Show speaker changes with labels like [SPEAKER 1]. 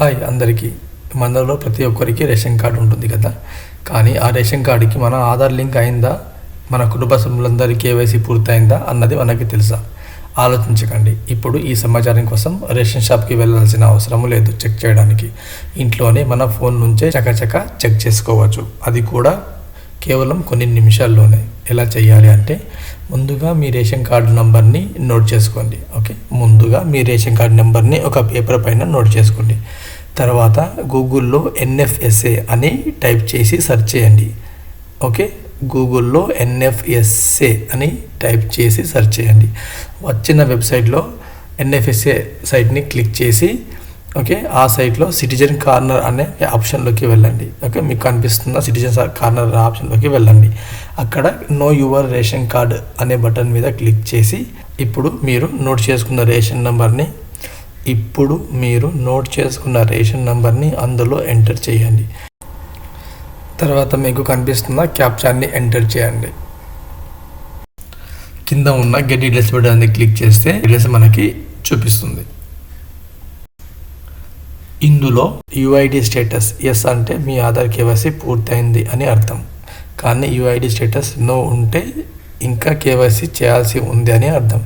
[SPEAKER 1] Hi అందరికీ. మనలో ప్రతి ఒక్కరికి రేషన్ కార్డు ఉంటుంది కదా? కానీ ఆ రేషన్ కార్డుకి మన ఆధార్ లింక్ అయిందా? మన కుటుంబ సభ్యులందరి కేవైసీ పూర్తయిందా అన్నది మనకి తెలుసా? ఆలోచించకండి. ఇప్పుడు ఈ సమాచారం కోసం రేషన్ షాప్కి వెళ్ళాల్సిన అవసరం లేదు చెక్ చేయడానికి. ఇంట్లోనే మన ఫోన్ నుంచే చకచక చెక్ చేసుకోవచ్చు. అది కూడా కేవలం కొన్ని నిమిషాల్లోనే. ఎలా చేయాలి అంటే ముందుగా మీ రేషన్ కార్డు నంబర్ని నోట్ చేసుకోండి. ముందుగా మీ రేషన్ కార్డ్ నెంబర్ని ఒక పేపర్ పైన నోట్ చేసుకోండి. తర్వాత గూగుల్లో ఎన్ఎఫ్ఎస్ఏ అని టైప్ చేసి సెర్చ్ చేయండి. ఓకే? గూగుల్లో ఎన్ఎఫ్ఎస్ఏ అని టైప్ చేసి సెర్చ్ చేయండి. వచ్చిన వెబ్సైట్లో ఎన్ఎఫ్ఎస్ఏ సైట్ని క్లిక్ చేసి ఓకే? ఆ సైట్లో సిటిజన్ కార్నర్ అనే ఆప్షన్లోకి వెళ్ళండి. ఓకే? మీకు కనిపిస్తున్న సిటిజన్ కార్నర్ ఆప్షన్లోకి వెళ్ళండి. అక్కడ నో యువర్ రేషన్ కార్డ్ అనే బటన్ మీద క్లిక్ చేసి ఇప్పుడు మీరు నోట్ చేసుకున్న రేషన్ నెంబర్ని ఇప్పుడు మీరు నోట్ చేసుకున్న రేషన్ నెంబర్ని అందులో ఎంటర్ చేయండి. తర్వాత మీకు కనిపిస్తున్న క్యాప్చాన్ని ఎంటర్ చేయండి. కింద ఉన్న గెట్ డీటెయిల్స్ బటన్ని క్లిక్ చేస్తే డీటెయిల్స్ మనకి చూపిస్తుంది. ఇందులో యుఐడి స్టేటస్ ఎస్ అంటే మీ ఆధార్ కేవైసీ పూర్తయింది అని అర్థం. కానీ యుఐడి స్టేటస్ నో ఉంటే ఇంకా కేవైసీ చేయాల్సి ఉంది అని అర్థం.